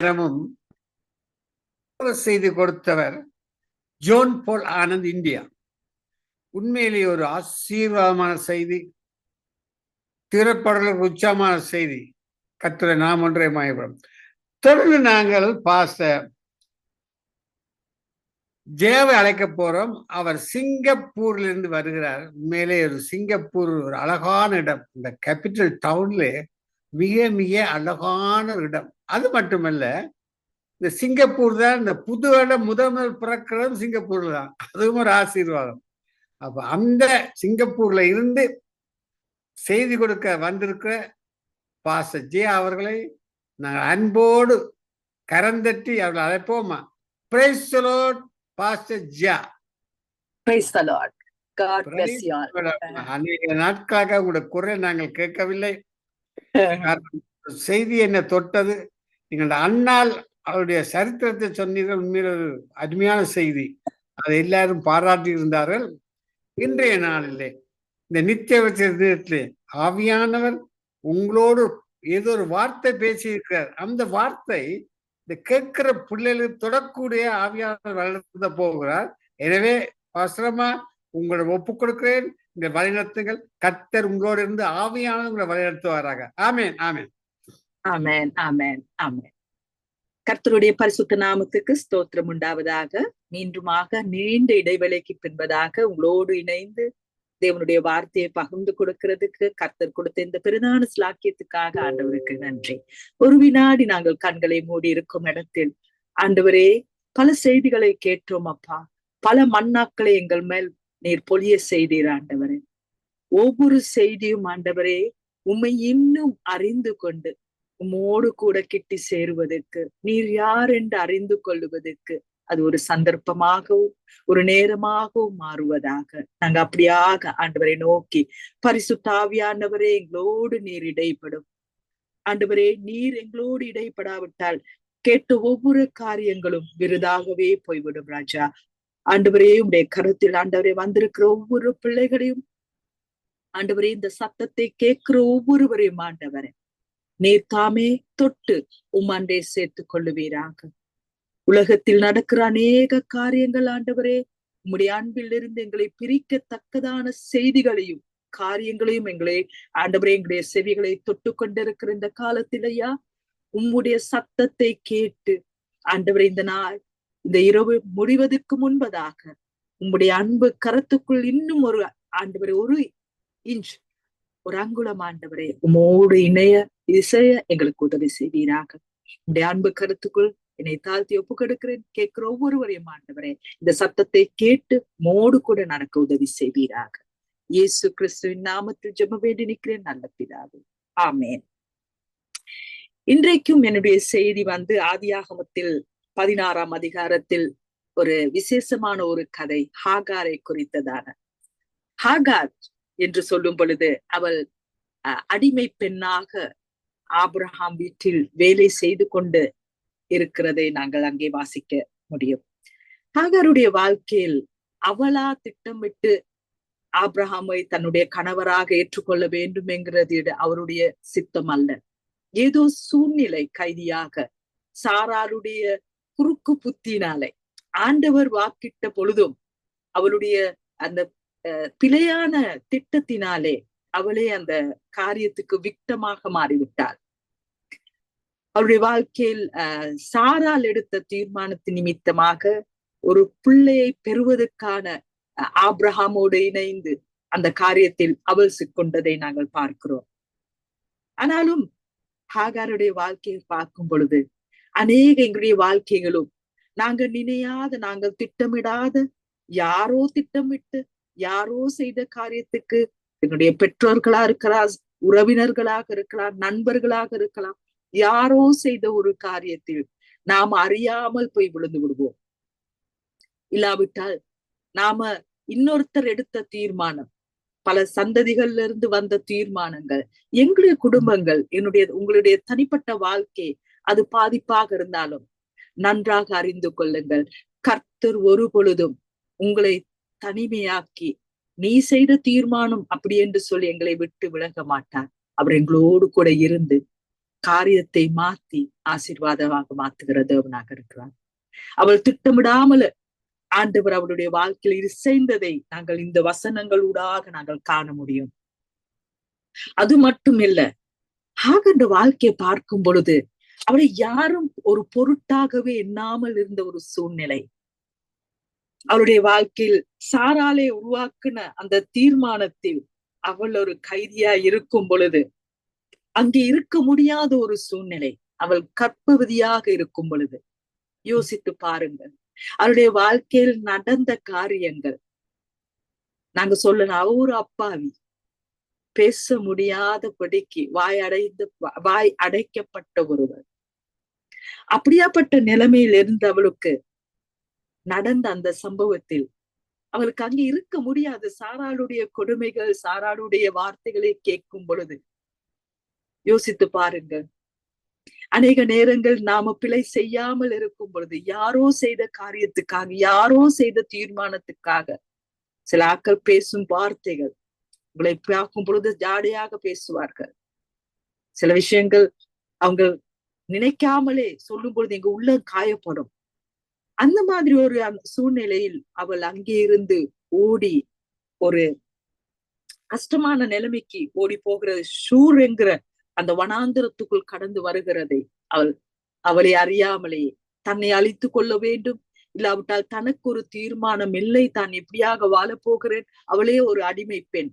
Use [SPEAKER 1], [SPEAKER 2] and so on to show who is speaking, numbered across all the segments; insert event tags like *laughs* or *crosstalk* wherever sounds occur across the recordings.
[SPEAKER 1] நேரமும் செய்து கொடுத்தவர் ஜோன் போல் ஆனந்த் இந்தியா. உண்மையிலேயே ஒரு ஆசீர்வாதமான செய்தி திறப்படலுக்கு உச்சமான செய்தி. கத்துரை நாம் ஒன்றே மாயப்படும் தொடர்ந்து நாங்கள் பாச ஜேவை அழைக்க போறோம். அவர் சிங்கப்பூர்ல இருந்து வருகிறார். மேலே ஒரு சிங்கப்பூர் ஒரு அழகான இடம். இந்த கேபிட்டல் டவுன்ல மிக மிக அழகான இடம். அது மட்டுமல்ல இந்த சிங்கப்பூர் தான் இந்த புது இடம் முதல் பிறக்கிறதும் சிங்கப்பூர்ல தான். அதுவும் ஒரு ஆசீர்வாதம். அப்ப அந்த சிங்கப்பூர்ல இருந்து செய்தி கொடுக்க வந்திருக்கிற பாச ஜெயா அவர்களை நாங்கள் அன்போடு கரந்தட்டி அவர்களை அழைப்போமா? Praise pastor Jiya
[SPEAKER 2] Praise the Lord. God bless you all.
[SPEAKER 1] அநேக நாட்களாக உங்களோட குரல் நாங்கள் கேட்கவில்லை. *laughs* செய்தி என்ன தொட்டது? நீங்கள் அண்ணால் அவருடைய சரித்திரத்தை சொன்னீர்கள் உண்மையில் ஒரு அருமையான செய்தி. அதை எல்லாரும் பாராட்டி இருந்தார்கள். இன்றைய நாளிலே இந்த நித்திய தினத்திலே ஆவியானவர் உங்களோடு ஏதோ ஒரு வார்த்தை பேசியிருக்கிறார். அந்த வார்த்தை இந்த கேட்கிற பிள்ளைகளுக்கு தொடக்கூடிய ஆவியானவர் வளர்த்த போகிறார். எனவே அவசரமா உங்களை ஒப்பு கொடுக்கிறேன். இந்த வழிநடத்துங்கள். கத்தர் உங்களோடு இருந்து ஆவியானவர் உங்களை வழிநடத்துவாராக. ஆமேன் ஆமேன்.
[SPEAKER 2] ஆமேன் ஆமேன் ஆமேன். கர்த்தருடைய பரிசுத்த நாமத்துக்கு ஸ்தோத்திரம் உண்டாவதாக. மீண்டுமாக நீண்ட இடைவேளைக்கு பின்பதாக உங்களோடு இணைந்து தேவனுடைய வார்த்தையை பகிர்ந்து கொடுக்கிறதுக்கு கர்த்தர் கொடுத்த இந்த பெருநான சிலாக்கியத்துக்காக ஆண்டவருக்கு நன்றி. ஒரு வினாடி நாங்கள் கண்களை மூடி இருக்கும் இடத்தில் ஆண்டவரே பல செய்திகளை கேட்டோம் அப்பா. பல மண்ணாக்களை எங்கள் மேல் நீர் பொழிய செய்தீர் ஆண்டவரே. ஒவ்வொரு செய்தியும் ஆண்டவரே உம்மை இன்னும் அறிந்து கொண்டு உம்மோடு கூட கிட்டி சேருவதற்கு நீர் யார் என்று அறிந்து கொள்ளுவதற்கு அது ஒரு சந்தர்ப்பமாகவும் ஒரு நேரமாகவும் மாறுவதாக. நாங்க அப்படியாக ஆண்டவரை நோக்கி பரிசுத்தாவியானவரே எங்களோடு நீர் இடைப்படும். ஆண்டவரே நீர் எங்களோடு இடைப்படாவிட்டால் கேட்ட ஒவ்வொரு காரியங்களும் விருதாகவே போய்விடும் ராஜா. ஆண்டவரே உடைய கருத்தில் ஆண்டவரே வந்திருக்கிற ஒவ்வொரு பிள்ளைகளையும் ஆண்டவரே இந்த சத்தத்தை கேட்கிற ஒவ்வொருவரையும் ஆண்டவரே நீர் தாமே தொட்டு உம்மண்டே சேர்த்துக் கொள்ளுவீராக. உலகத்தில் நடக்கிற அநேக காரியங்கள் ஆண்டவரே உம்முடைய அன்பில் இருந்து எங்களை பிரிக்கத்தக்கதான செய்திகளையும் காரியங்களையும் எங்களை ஆண்டவரே எங்களுடைய செவிகளை தொட்டு கொண்டிருக்கிற இந்த காலத்திலையா உம்முடைய சத்தத்தை கேட்டு ஆண்டவரே இந்த நாள் இந்த இரவு முடிவதற்கு முன்பதாக உம்முடைய அன்பு கரத்துக்குள் இன்னும் ஒரு ஆண்டவரே ஒரு இன்ச் ஒரு அங்குலம் ஆண்டவரே உமோடு இணைய இசைய எங்களுக்கு உதவி செய்வீராக. உடைய அன்பு கருத்துக்குள் என்னை தாழ்த்தி ஒப்பு கொடுக்கிறேன் கேட்கிற ஒவ்வொருவரையும் ஆண்டவரே இந்த சத்தத்தை கேட்டு மோடு கூட நடக்க உதவி செய்வீராக. இயேசு கிறிஸ்துவின் நாமத்தில் ஜெப வேண்டி நிற்கிறேன் நல்ல பிதாவே. ஆமேன். இன்றைக்கும் என்னுடைய செய்தி வந்து ஆதியாகமத்தில் பதினாறாம் அதிகாரத்தில் ஒரு விசேஷமான ஒரு கதை ஹாகாரை குறித்ததான. ஹாகார் என்று சொல்லும் பொழுது அவள் அடிமை பெண்ணாக ஆபிரஹாம் வீட்டில் வேலை செய்து கொண்டு இருக்கிறதை நாங்கள் அங்கே வாசிக்க முடியும். ஹாகருடைய வாழ்க்கையில் அவளா திட்டமிட்டு ஆப்ரஹாமை தன்னுடைய கணவராக ஏற்றுக்கொள்ள வேண்டும் என்கிறது அவருடைய சித்தம் அல்ல. ஏதோ சூழ்நிலை கைதியாக சாராருடைய குறுக்கு புத்தினாலே ஆண்டவர் வாக்கிட்ட பொழுதும் அவளுடைய அந்த பிழையான திட்டத்தினாலே அவளே அந்த காரியத்துக்கு விக்டமாக மாறிவிட்டாள். அவருடைய வாழ்க்கையில் அஹ் சாரால் எடுத்த தீர்மானத்தின் நிமித்தமாக ஒரு பிள்ளையை பெறுவதற்கான ஆப்ரஹாமோடு இணைந்து அந்த காரியத்தில் அவள் சிக்கொண்டதை நாங்கள் பார்க்கிறோம். ஆனாலும் ஹாகாருடைய வாழ்க்கையை பார்க்கும் பொழுது அநேக எங்களுடைய வாழ்க்கைகளும் நாங்கள் நினையாத நாங்கள் திட்டமிடாத யாரோ திட்டமிட்டு யாரோ செய்த காரியத்துக்கு என்னுடைய பெற்றோர்களா இருக்கலாம் உறவினர்களாக இருக்கலாம் நண்பர்களாக இருக்கலாம் யாரோ செய்த ஒரு காரியத்தில் நாம் அறியாமல் போய் விழுந்து விடுவோம். இல்லாவிட்டால் நாம இன்னொருத்தர் எடுத்த தீர்மானம் பல சந்ததிகள்ல இருந்து வந்த தீர்மானங்கள் எங்களுடைய குடும்பங்கள் என்னுடைய உங்களுடைய தனிப்பட்ட வாழ்க்கை அது பாதிப்பாக இருந்தாலும் நன்றாக அறிந்து கொள்ளுங்கள். கர்த்தர் ஒரு பொழுதும் உங்களை தனிமையாக்கி நீ செய்த தீர்மானம் அப்படி என்று சொல்லி எங்களை விட்டு விலக மாட்டார். அவர் எங்களோடு கூட இருந்து காரியத்தை மாத்தி ஆசீர்வாதமாக மாத்துகிற தேவனாக இருக்கிறார். அவள் திட்டமிடாமல் ஆண்டவர் அவருடைய வாழ்க்கையில் இசைந்ததை நாங்கள் இந்த வசனங்களூடாக நாங்கள் காண முடியும். அது மட்டும் இல்ல ஆகண்ட வாழ்க்கையை பார்க்கும் பொழுது அவரை யாரும் ஒரு பொருட்டாகவே எண்ணாமல் இருந்த ஒரு சூழ்நிலை அவளுடைய வாழ்க்கையில் சாராலே உருவாக்குன அந்த தீர்மானத்தில் அவள் ஒரு கைதியா இருக்கும் பொழுது அங்கே இருக்க முடியாத ஒரு சூழ்நிலை அவள் கற்பவதியாக இருக்கும் பொழுது யோசித்து பாருங்கள். அவருடைய வாழ்க்கையில் நடந்த காரியங்கள் நாங்க சொல்லணும் அவ ஒரு அப்பாவி பேச முடியாதபடிக்கு வாய் அடைந்து வாய் அடைக்கப்பட்ட ஒருவர். அப்படியாப்பட்ட நிலைமையில் இருந்து அவளுக்கு நடந்த அந்த சம்பவத்தில். அவளுக்கு அங்கே இருக்க முடியாது. சாராளுடைய கொடுமைகள் சாராளுடைய வார்த்தைகளை கேட்கும் பொழுது. யோசித்து பாருங்கள். அநேக நேரங்கள் நாம பிழை செய்யாமல் இருக்கும் பொழுது யாரோ செய்த காரியத்துக்காக யாரோ செய்த தீர்மானத்துக்காக சில ஆக்கள் பேசும் வார்த்தைகள் உங்களை பார்க்கும் பொழுது ஜாடையாக பேசுவார்கள். சில விஷயங்கள் அவங்க நினைக்காமலே சொல்லும் பொழுது எங்க உள்ள காயப்படும். அந்த மாதிரி ஒரு சூழ்நிலையில் அவள் அங்கே இருந்து ஓடி ஒரு கஷ்டமான நிலைமைக்கு ஓடி போகிறது ஷூர் என்கிற அந்த வனாந்திரத்துக்குள் கடந்து வருகிறதை அவள் அவளை அறியாமலே தன்னை அழித்து கொள்ள வேண்டும். இல்லாவிட்டால் தனக்கு ஒரு தீர்மானம் இல்லை. தான் எப்படியாக வாழப் போகிறேன்? அவளே ஒரு அடிமை பெண்.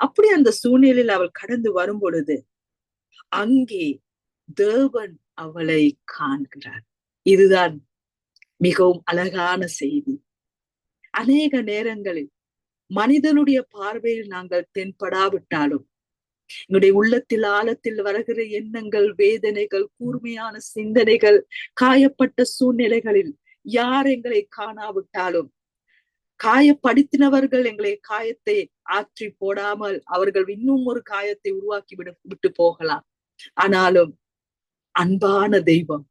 [SPEAKER 2] அப்படி அந்த சூழ்நிலையில் அவள் கடந்து வரும் பொழுது அங்கே தேவன் அவளை காண்கிறார். இதுதான் மிகவும் அழகான செய்தி. அநேக நேரங்களில் மனிதனுடைய பார்வையில் நாங்கள் தென்படாவிட்டாலும் எங்களுடைய உள்ளத்தில் ஆழத்தில் வருகிற எண்ணங்கள் வேதனைகள் கூர்மையான சிந்தனைகள் காயப்பட்ட சூழ்நிலைகளில் யார் எங்களை காணாவிட்டாலும் காயப்படுத்தினவர்கள் எங்களை காயத்தை ஆற்றி போடாமல் அவர்கள் இன்னும் ஒரு காயத்தை உருவாக்கி விட விட்டு போகலாம். ஆனாலும் அன்பான தெய்வம்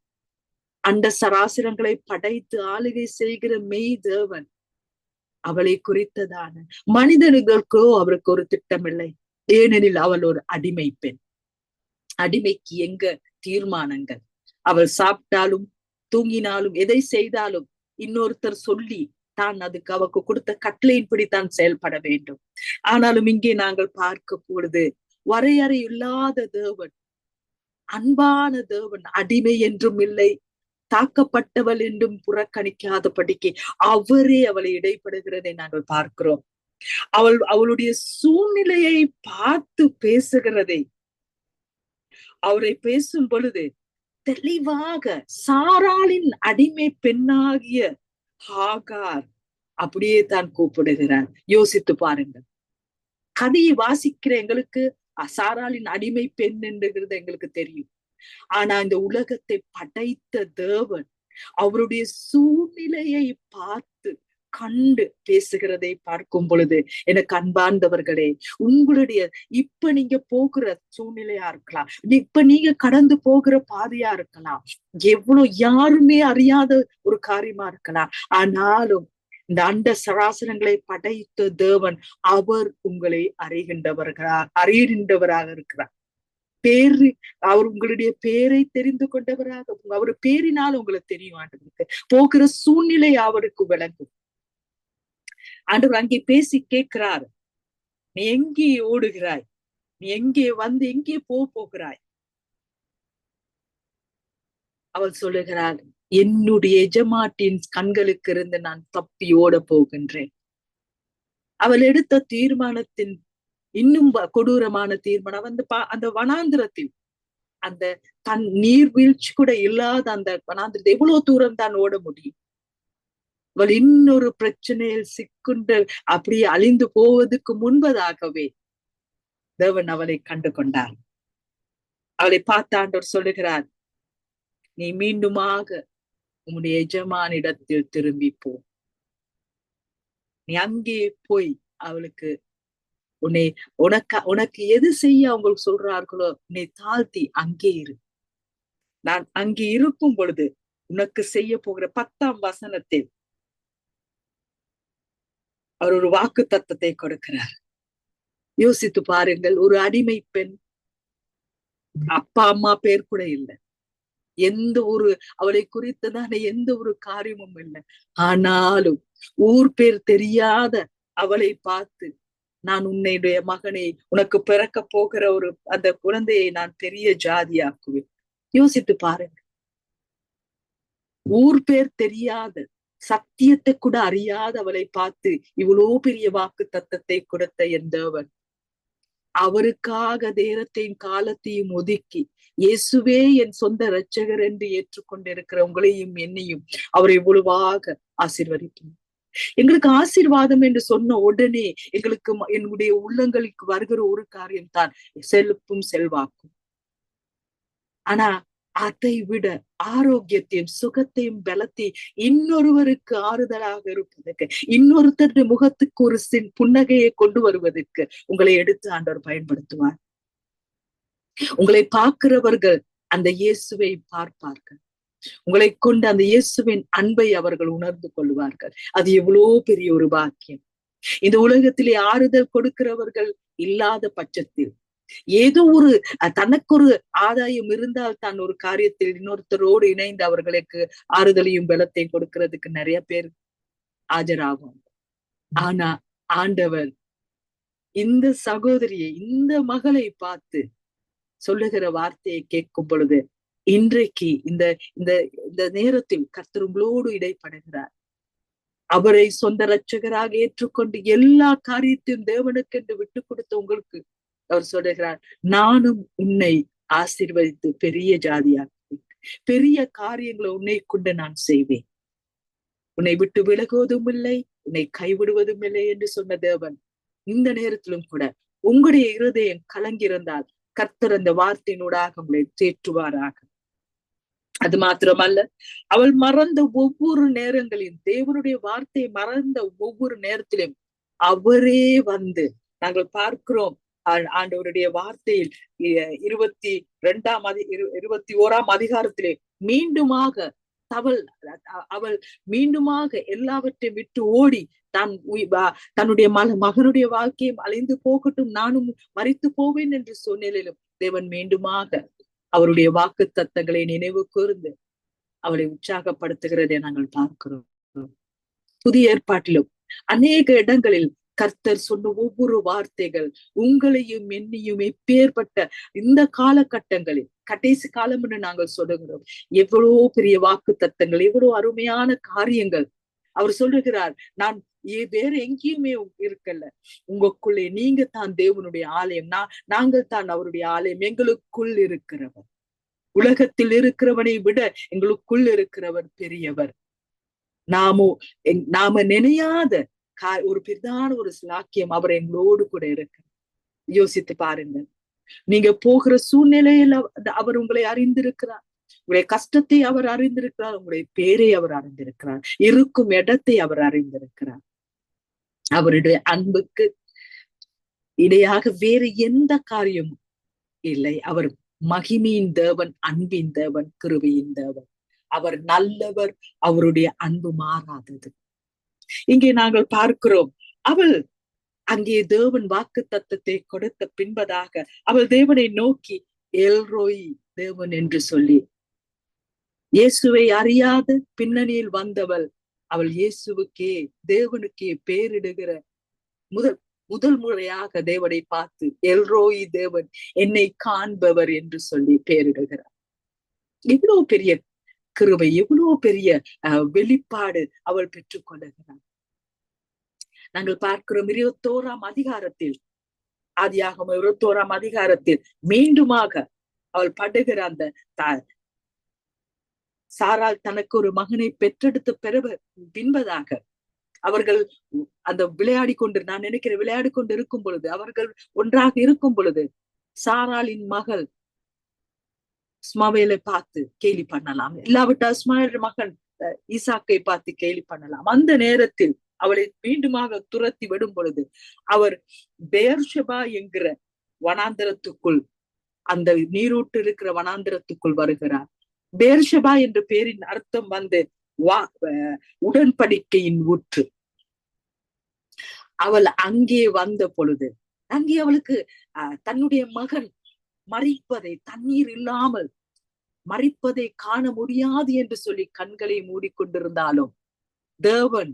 [SPEAKER 2] அண்ட சராசரங்களை படைத்து ஆளுகை செய்கிற மெய் தேவன் அவளை குறித்ததான. மனிதனுக்கோ அவருக்கு ஒரு திட்டமில்லை. ஏனெனில் அவள் ஒரு அடிமை பெண். அடிமைக்கு எங்க தீர்மானங்கள்? அவள் சாப்பிட்டாலும் தூங்கினாலும் எதை செய்தாலும் இன்னொருத்தர் சொல்லி தான் அதுக்கு அவக்கு கொடுத்த கட்டளையின்படி தான் செயல்பட வேண்டும். ஆனாலும் இங்கே நாங்கள் பார்க்க பொழுது வரையறை இல்லாத தேவன் அன்பான தேவன் அடிமை என்றும் இல்லை தாக்கப்பட்டவள் என்றும் புறக்கணிக்காதபடிக்கு அவரே அவளை இடைப்படுகிறதை நாங்கள் பார்க்கிறோம். அவள் அவளுடைய சூழ்நிலையை பார்த்து பேசுகிறதை அவரை பேசும் பொழுது தெளிவாக சாராளின் அடிமை பெண்ணாகிய ஹாகார் அப்படியே தான் கூப்பிடுகிறார். யோசித்து பாருங்கள். கதையை வாசிக்கிற எங்களுக்கு சாராளின் அடிமை பெண் என்றுங்கிறது எங்களுக்கு தெரியும். ஆனா இந்த உலகத்தை படைத்த தேவன் அவருடைய சூழ்நிலையை பார்த்து கண்டு பேசுகிறதை பார்க்கும் பொழுது எனக்கு அன்பார்ந்தவர்களே உங்களுடைய இப்ப நீங்க போகிற சூழ்நிலையா இருக்கலாம் இப்ப நீங்க கடந்து போகிற பாதையா இருக்கலாம் எவ்வளவு யாருமே அறியாத ஒரு காரியமா இருக்கலாம். ஆனாலும் இந்த அண்ட சராசரங்களை படைத்த தேவன் அவர் உங்களை அறிகின்றவர்களா அறிகின்றவராக இருக்கிறார். பேரு அவர் உங்களுடைய பேரை தெரிந்து கொண்டவராக அவர் பேரினால் உங்களுக்கு தெரியும் ஆண்டவருக்கு. போகிற சூழ்நிலை அவருக்கு விளங்கும். ஆண்டவர் அங்கே பேசி கேட்கிறார். நீ எங்கே ஓடுகிறாய்? நீ எங்கே வந்து எங்கே போ போகிறாய்? அவள் சொல்லுகிறாள் என்னுடைய எஜமாட்டின் கண்களுக்கு இருந்து நான் தப்பி ஓட போகின்றேன். அவள் எடுத்த தீர்மானத்தின் இன்னும் கொடூரமான தீர்மானம். வந்து பா அந்த வனாந்திரத்தில் அந்த தன் நீர்வீழ்ச்சி கூட இல்லாத அந்த வனாந்திரத்தை எவ்வளவு தூரம் தான் ஓட முடியும்? அவள் இன்னொரு பிரச்சனையில் சிக்குண்டு அப்படியே அழிந்து போவதற்கு முன்பதாகவே தேவன் அவளை கண்டு கொண்டார். அவளை பார்த்தாண்டவர் சொல்லுகிறார் நீ மீண்டுமாக உன்னுடைய எஜமானிடத்தில் திரும்பி போ நீ அங்கே போய் அவளுக்கு உன்னை உனக்கு உனக்கு எது செய்ய அவங்களுக்கு சொல்றார்களோ உன்னை தாழ்த்தி அங்கே இரு. நான் அங்கே இருக்கும் பொழுது உனக்கு செய்ய போகிற பத்தாம் வசனத்தில் அவர் ஒரு வாக்கு தத்தத்தை கொடுக்கிறார். யோசித்து பாருங்கள் ஒரு அடிமை பெண் அப்பா அம்மா பேர் கூட இல்லை. எந்த ஒரு அவளை குறித்ததான எந்த ஒரு காரியமும் இல்லை. ஆனாலும் ஊர் பேர் தெரியாத அவளை பார்த்து நான் உன்னுடைய மகனை உனக்கு பிறக்க போகிற ஒரு அந்த குழந்தையை நான் பெரிய ஜாதியாக்குவேன். யோசித்து பாருங்க ஊர் பேர் தெரியாத சத்தியத்தை கூட அறியாதவளை பார்த்து இவ்வளோ பெரிய வாக்கு தத்தத்தை கொடுத்த என் தேவன். அவருக்காக நேரத்தையும் காலத்தையும் ஒதுக்கி இயேசுவே என் சொந்த இரட்சகர் என்று ஏற்றுக்கொண்டிருக்கிற உங்களையும் என்னையும் அவர் இவ்வளவாக ஆசிர்வதிக்கும் எங்களுக்கு ஆசீர்வாதம் என்று சொன்ன உடனே எங்களுக்கு என்னுடைய உள்ளங்களுக்கு வருகிற ஒரு காரியம் தான் செல்ப்பும் செல்வாக்கும். ஆனா அதை விட ஆரோக்கியத்தையும் சுகத்தையும் பலத்தையும் இன்னொருவருக்கு ஆறுதலாக இருப்பதற்கு இன்னொருத்தருடைய முகத்துக்கு ஒரு சின் புன்னகையை கொண்டு வருவதற்கு உங்களை எடுத்து ஆண்டவர் பயன்படுத்துவார். உங்களை பார்க்கிறவர்கள் அந்த இயேசுவை பார்ப்பார்கள். உங்களை கொண்டு அந்த இயேசுவின் அன்பை அவர்கள் உணர்ந்து கொள்வார்கள். அது எவ்வளவு பெரிய ஒரு பாக்கியம். இந்த உலகத்திலே ஆறுதல் கொடுக்கிறவர்கள் இல்லாத பட்சத்தில் ஏதோ ஒரு தனக்கு ஒரு ஆதாயம் இருந்தால் தான் ஒரு காரியத்தில் இன்னொருத்தரோடு இணைந்து அவர்களுக்கு ஆறுதலையும் பலத்தையும் கொடுக்கிறதுக்கு நிறைய பேர் ஆஜராகும். ஆனா ஆண்டவர் இந்த சகோதரியை இந்த மகளை பார்த்து சொல்லுகிற வார்த்தையை கேட்கும் பொழுது இன்றைக்கு இந்த இந்த இந்த நேரத்தில் கர்த்தர் உங்களோடு இடைப்படுகிறார். அவரை சொந்த ரட்சகராக ஏற்றுக்கொண்டு எல்லா காரியத்தையும் தேவனுக்கு என்று விட்டு கொடுத்த உங்களுக்கு அவர் சொல்லுகிறார் நானும் உன்னை ஆசீர்வதித்து பெரிய ஜாதியாக பெரிய காரியங்களை உன்னை கொண்டு நான் செய்வேன். உன்னை விட்டு விலகுவதும் இல்லை உன்னை கைவிடுவதும் இல்லை என்று சொன்ன தேவன் இந்த நேரத்திலும் கூட உங்களுடைய இருதயம் கலங்கியிருந்தால் கர்த்தர் அந்த வார்த்தையினூடாக உங்களை தேற்றுவாராக. அது மாத்திரமல்ல. அவள் மறந்த ஒவ்வொரு நேரங்களிலும் தேவனுடைய வார்த்தையை மறந்த ஒவ்வொரு நேரத்திலும் அவரே வந்து நாங்கள் பார்க்கிறோம். ஆண்டவருடைய வார்த்தையில் இருபத்தி ரெண்டாம் அதி இருபத்தி ஓராம் அதிகாரத்திலே மீண்டுமாக தவள் அவள் மீண்டுமாக எல்லாவற்றையும் விட்டு ஓடி தான் தன்னுடைய மக மகனுடைய வாழ்க்கையும் அழிந்து போகட்டும் நானும் மறித்து போவேன் என்று சொன்னிலும் தேவன் மீண்டுமாக அவருடைய வாக்கு தத்தங்களை நினைவு கூர்ந்து அவளை உற்சாகப்படுத்துகிறதை நாங்கள் பார்க்கிறோம். புதிய ஏற்பாட்டிலும் அநேக இடங்களில் கர்த்தர் சொன்ன ஒவ்வொரு வார்த்தைகள் உங்களையும் என்னையும் எப்பேற்பட்ட இந்த காலகட்டங்களில் கடைசி காலம் என்று நாங்கள் சொல்லுகிறோம். எவ்வளவு பெரிய வாக்கு தத்தங்கள் எவ்வளவு அருமையான காரியங்கள். அவர் சொல்லுகிறார் நான் வேற எங்கேயுமே இருக்கல. உங்களுக்குள்ளே நீங்க தான் தேவனுடைய ஆலயம். நான் நாங்கள் தான் அவருடைய ஆலயம். எங்களுக்குள் இருக்கிறவர். உலகத்தில் இருக்கிறவனை விட எங்களுக்குள் இருக்கிறவர் பெரியவர். நாமோ நாம நினையாத கா ஒரு பிரதான ஒரு சிலாக்கியம் அவர் எங்களோடு கூட இருக்கு யோசித்து பாருங்க நீங்க போகிற சூழ்நிலையில அவர் உங்களை அறிந்திருக்கிறார். உங்களுடைய கஷ்டத்தை அவர் அறிந்திருக்கிறார். உங்களுடைய பேரை அவர் அறிந்திருக்கிறார். இருக்கும் இடத்தை அவர் அறிந்திருக்கிறார். அவருடைய அன்புக்கு இடையாக வேறு எந்த காரியமும் இல்லை. அவர் மகிமையின் தேவன் அன்பின் தேவன் கிருவியின் தேவன். அவர் நல்லவர் அவருடைய அன்பு மாறாதது. இங்கே நாங்கள் பார்க்கிறோம் அவள் அங்கே தேவன் வாக்கு தத்தத்தை கொடுத்த பின்பதாக அவள் தேவனை நோக்கி எல்ரோய் தேவன் என்று சொல்லி. இயேசுவை அறியாத பின்னணியில் வந்தவள் அவள் இயேசுவுக்கே தேவனுக்கே பேரிடுகிற முதல் முதல் முறையாக தேவனை பார்த்து எல்ரோயி தேவன் என்னை காண்பவர் என்று சொல்லி பேரிடுகிறார். எவ்வளவு பெரிய கிருவை எவ்வளவு பெரிய வெளிப்பாடு அவள் பெற்றுக் கொள்ளுகிறார் நாங்கள் பார்க்கிறோம் இருபத்தோராம் அதிகாரத்தில் ஆதியாகும் இருபத்தோராம் அதிகாரத்தில் மீண்டுமாக அவள் படுகிற அந்த சாரால் தனக்கு ஒரு மகனை பெற்றெடுத்து பெற பின்பதாக. அவர்கள் அந்த விளையாடி கொண்டு நான் நினைக்கிற விளையாடி கொண்டு இருக்கும் பொழுது அவர்கள் ஒன்றாக இருக்கும் பொழுது சாராளின் மகள் ஸ்மவேலை பார்த்து கேலி பண்ணலாம். இல்லாவிட்டால் ஸ்மவேல் மகன் ஈசாக்கை பார்த்து கேலி பண்ணலாம். அந்த நேரத்தில் அவளை மீண்டுமாக துரத்தி விடும் பொழுது அவர் பேர்ஷபா என்கிற வனாந்திரத்துக்குள் அந்த நீரூட்டு இருக்கிற வனாந்திரத்துக்குள் வருகிறார். பேர்ஷபா என்ற பேரின் அர்த்தம் வந்து வா உடன்படிக்கையின் ஊற்று. அவள் அங்கே வந்த பொழுது அங்கே அவளுக்கு தன்னுடைய மகன் மறிப்பதை தண்ணீர் இல்லாமல் மறிப்பதை காண முடியாது என்று சொல்லி கண்களை மூடிக்கொண்டிருந்தாலும் தேவன்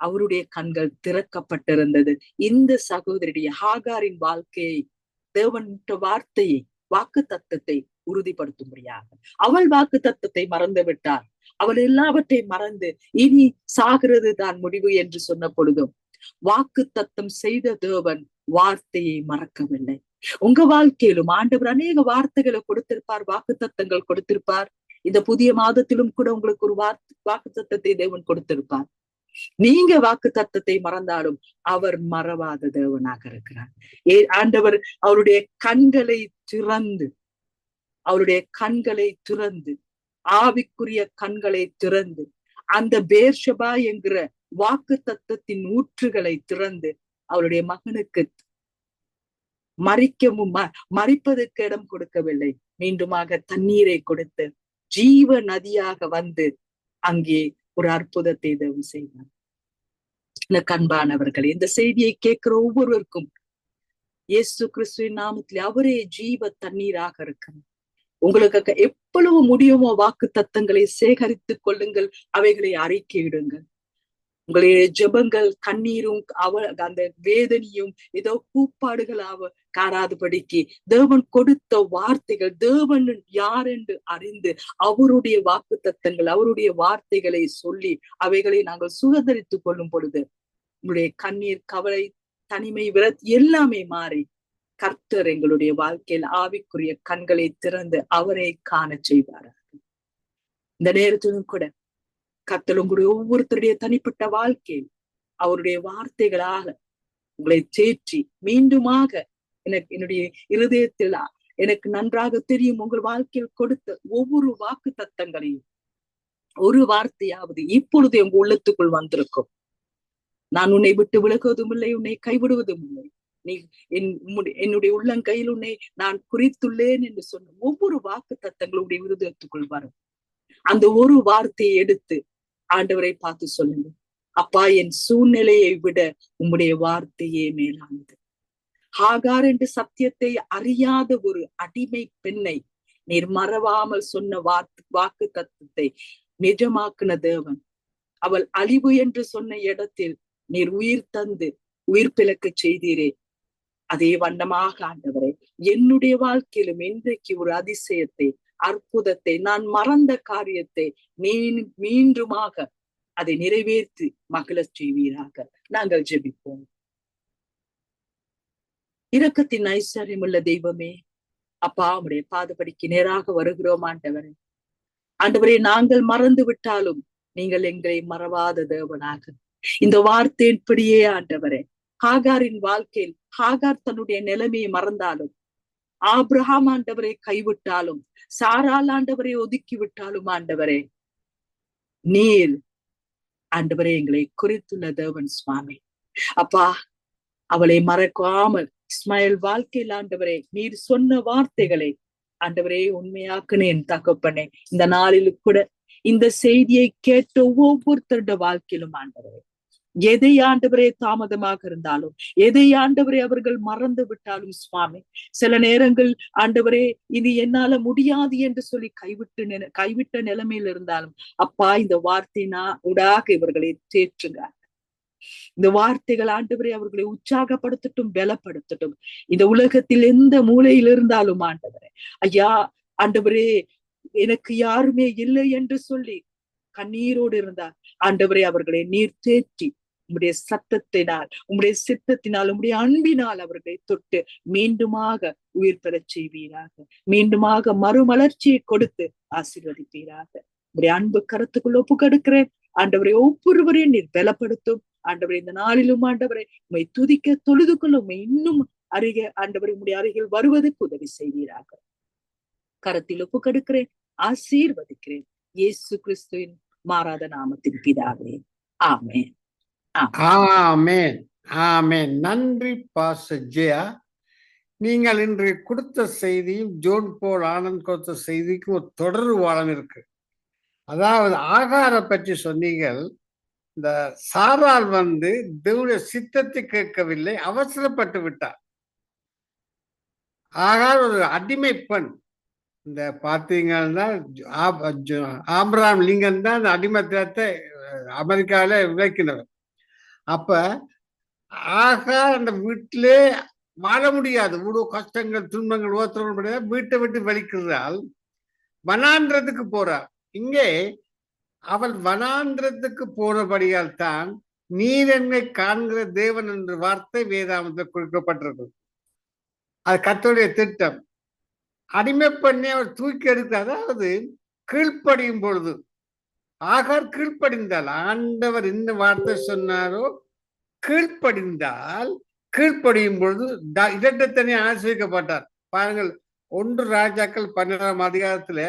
[SPEAKER 2] அவருடைய கண்கள் திறக்கப்பட்டிருந்தது. இந்த சகோதரியுடைய ஹாகாரின் வாழ்க்கையை தேவன் வார்த்தையை வாக்கு தத்துவத்தை உறுதிப்படுத்தும்படியாக. அவள் வாக்கு தத்தத்தை மறந்து விட்டார் அவள் எல்லாவற்றையும் மறந்து இனி சாகிறது தான் முடிவு என்று சொன்ன பொழுதும் வாக்கு தத்தம் செய்த தேவன் வார்த்தையை மறக்கவில்லை. உங்க வாழ்க்கையிலும் ஆண்டவர் அநேக வார்த்தைகளை கொடுத்திருப்பார் வாக்கு தத்தங்கள் கொடுத்திருப்பார். இந்த புதிய மாதத்திலும் கூட உங்களுக்கு ஒரு வார்த்தை வாக்கு தத்தத்தை தேவன் கொடுத்திருப்பார். நீங்க வாக்கு தத்தத்தை மறந்தாலும் அவர் மறவாத தேவனாக இருக்கிறார். ஏ ஆண்டவர் அவருடைய கண்களை திறந்து அவருடைய கண்களை திறந்து ஆவிக்குரிய கண்களை திறந்து அந்த பேர்ஷபா என்கிற வாக்கு தத்தத்தின் ஊற்றுகளை திறந்து அவருடைய மகனுக்கு மறிக்கவும் மறிப்பதற்கு இடம் கொடுக்கவில்லை. மீண்டுமாக தண்ணீரை கொடுத்து ஜீவ நதியாக வந்து அங்கே ஒரு அற்புதத்தை தேவன் செய்தார் இந்த கண்பானவர்கள் இந்த செய்தியை கேட்கிற ஒவ்வொருவருக்கும் இயேசு கிறிஸ்துவின் நாமத்தில் அவரே ஜீவ தண்ணீராக இருக்கிறார். உங்களுக்கு எவ்வளவு முடியுமோ வாக்கு தத்தங்களை சேகரித்துக் கொள்ளுங்கள் அவைகளை அறிக்கையிடுங்கள் உங்களுடைய ஜெபங்கள் கண்ணீரும் அவ அந்த வேதனையும் ஏதோ கூப்பாடுகளாக காராதபடிக்கு தேவன் கொடுத்த வார்த்தைகள் தேவன் யார் என்று அறிந்து அவருடைய வாக்கு தத்தங்கள் அவருடைய வார்த்தைகளை சொல்லி அவைகளை நாங்கள் சுதந்திரித்துக் கொள்ளும் பொழுது உங்களுடைய கண்ணீர் கவலை தனிமை விரத் எல்லாமே மாறி கர்த்தர் எங்களுடைய வாழ்க்கையில் ஆவிக்குரிய கண்களை திறந்து அவரை காண செய்வார்கள் இந்த நேரத்திலும் கூட கர்த்தர் உங்களுடைய ஒவ்வொருத்தருடைய தனிப்பட்ட வாழ்க்கையில் அவருடைய வார்த்தைகளாக உங்களை தேற்றி மீண்டுமாக எனக்கு என்னுடைய இருதயத்தில் எனக்கு நன்றாக தெரியும் உங்கள் வாழ்க்கையில் கொடுத்த ஒவ்வொரு வாக்கு தத்தங்களையும். ஒரு வார்த்தையாவது இப்பொழுது உங்க உள்ளத்துக்குள் வந்திருக்கும். நான் உன்னை விட்டு விலகுவதும் இல்லை உன்னை கைவிடுவதும் இல்லை. நீ என் என்னுடைய உள்ளங்கையில் உன்னை நான் குறித்துள்ளேன் என்று சொன்ன ஒவ்வொரு வாக்கு தத்தங்களுடைய விருதத்துக்குள் வரும். அந்த ஒரு வார்த்தையை எடுத்து ஆண்டவரை பார்த்து சொல்லுங்க அப்பா என் சூழ்நிலையை விட உம்முடைய வார்த்தையே மேலானது. ஹாகார் என்று சத்தியத்தை அறியாத ஒரு அடிமை பெண்ணை நீர் மறவாமல் சொன்ன வாக்கு வாக்கு தத்துவத்தை நிஜமாக்குன தேவன். அவள் அழிவு என்று சொன்ன இடத்தில் நீர் உயிர் தந்து உயிர் பிளக்க செய்தீரே. அதே வண்ணமாக ஆண்டவரே என்னுடைய வாழ்க்கையிலும் இன்றைக்கு ஒரு அதிசயத்தை அற்புதத்தை நான் மறந்த காரியத்தை நீ மீண்டுமாக அதை நிறைவேற்றி மகளச் செய்வீராக நாங்கள் ஜெபிப்போம். இரக்கத்தின் ஐஸ்வர்யம் உள்ள தெய்வமே அப்பா உடைய பாதப்படிக்கு நேராக வருகிறோம் ஆண்டவரே. ஆண்டவரே நாங்கள் மறந்து விட்டாலும் நீங்கள் எங்களை மறவாத தேவனாக. இந்த வார்த்தையின்படியே ஆண்டவரே. ஹாகாரின் வாழ்க்கையில் ஹாகார் தன்னுடைய நிலைமையை மறந்தாலும் ஆப்ரஹாம் ஆண்டவரை கைவிட்டாலும் சாரால் ஆண்டவரை ஒதுக்கி விட்டாலும் ஆண்டவரே நீர் ஆண்டவரே எங்களை குறித்துள்ள தேவன் சுவாமி. அப்பா அவளை மறக்காமல் இஸ்மாயில் வாழ்க்கையில் ஆண்டவரே நீர் சொன்ன வார்த்தைகளை ஆண்டவரே உண்மையாக்குனேன் தகப்பனே இந்த நாளில் கூட இந்த செய்தியை கேட்ட ஒவ்வொருத்தருடைய வாழ்க்கையிலும் ஆண்டவரே. எதை ஆண்டவரே தாமதமாக இருந்தாலும் எதை ஆண்டவரே அவர்கள் மறந்து விட்டாலும் சுவாமி சில நேரங்கள் ஆண்டவரே இது என்னால முடியாது என்று சொல்லி கைவிட்டு கைவிட்ட நிலைமையில் இருந்தாலும் அப்பா இந்த வார்த்தைனா உடாக இவர்களை தேற்றுங்க. இந்த வார்த்தைகள் ஆண்டவரே அவர்களை உற்சாகப்படுத்தட்டும் பலப்படுத்தட்டும். இந்த உலகத்தில் எந்த மூலையில் இருந்தாலும் ஆண்டவரே ஐயா ஆண்டவரே எனக்கு யாருமே இல்லை என்று சொல்லி கண்ணீரோடு இருந்தார். ஆண்டவரே அவர்களை நீர் தேற்றி உம்முடைய சத்தத்தினால் உம்முடைய சித்தத்தினால் உம்முடைய அன்பினால் அவர்களை தொட்டு மீண்டுமாக உயிர் பெறச் செய்வீராக. மீண்டுமாக மறுமலர்ச்சியை கொடுத்து ஆசீர்வதிப்பீராக. உடைய அன்பு கருத்துக்குள் ஒப்பு கெடுக்கிறேன். ஆண்டவரை ஒவ்வொருவரையும் நீர் பலப்படுத்தும். ஆண்டவரை இந்த நாளிலும் ஆண்டவரை உண்மை துதிக்க தொழுது கொள்ள உண்மை இன்னும் அருகே ஆண்டவரை உடைய அருகில் வருவதற்கு உதவி செய்வீராக. கரத்தில் ஒப்பு கெடுக்கிறேன். ஆசீர்வதிக்கிறேன். இயேசு கிறிஸ்துவின் மாறாத நாமத்தின் பிதாவே. ஆமேன்.
[SPEAKER 1] ஆமேன். ஆமேன். நன்றி பாச ஜெயா நீங்கள் இன்று கொடுத்த செய்தியும் ஜோன் போல் ஆனந்த் கொடுத்த செய்திக்கும் ஒரு தொடர்பாளம் இருக்கு. அதாவது ஆகார பற்றி சொன்னீங்கள் இந்த சாரால் வந்து தேவனுடைய சித்தத்தை கேட்கவில்லை அவசரப்பட்டு விட்டார். ஆகார் ஒரு அடிமை பெண். இந்த பார்த்தீங்கன்னா ஆம்ராம் லிங்கன் தான் அடிமத்தத்தை அமெரிக்காவில் விளக்கினவர் அப்ப ஆக அந்த வீட்டிலே வாழ முடியாது. இவ்வளோ கஷ்டங்கள் துன்பங்கள் ஓத்திரம் முடியாது வீட்டை விட்டு வெளிக்கிறாள் வனாந்திரத்துக்கு போறார் இங்கே அவள் வனாந்திரத்துக்கு போனபடியால் தான் நீர் என்னை காண்கிற தேவன் என்ற வார்த்தை வேதாமத்தில் கொடுக்கப்பட்டிருக்கு அது கத்தோடைய திட்டம். அடிமை பண்ணி அவர் தூக்கி எடுக்க அதாவது கீழ்ப்படியும் பொழுது ஆகார் கீழ்ப்படிந்தால் ஆண்டவர் என்ன வார்த்தை சொன்னாரோ கீழ்ப்படிந்தால் கீழ்ப்படியும் பொழுது இரட்டத்தனி ஆசிரியக்கப்பட்டார். பாருங்கள் ஒன்று ராஜாக்கள் பன்னிரெண்டாம் அதிகாரத்துல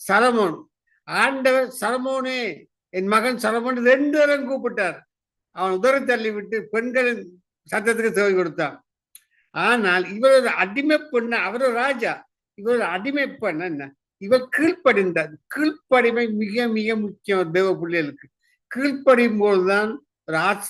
[SPEAKER 1] சலமோன். ஆண்டவர் சலமோனே என் மகன் சலமோன் ரெண்டு தரம் கூப்பிட்டார். அவன் உதறி தள்ளி விட்டு பெண்களின் சத்தத்துக்கு செவி கொடுத்தான். ஆனால் இவர் ஒரு அடிமை பெண்ண அவர் ராஜா இவர் ஒரு அடிமை பெண் என்ன? இவன் கீழ்ப்படிந்தார். கீழ்ப்படிமை மிக மிக முக்கியம். தேவ பிள்ளைகளுக்கு. கீழ்ப்படியும் போதுதான் ஒரு ஆசி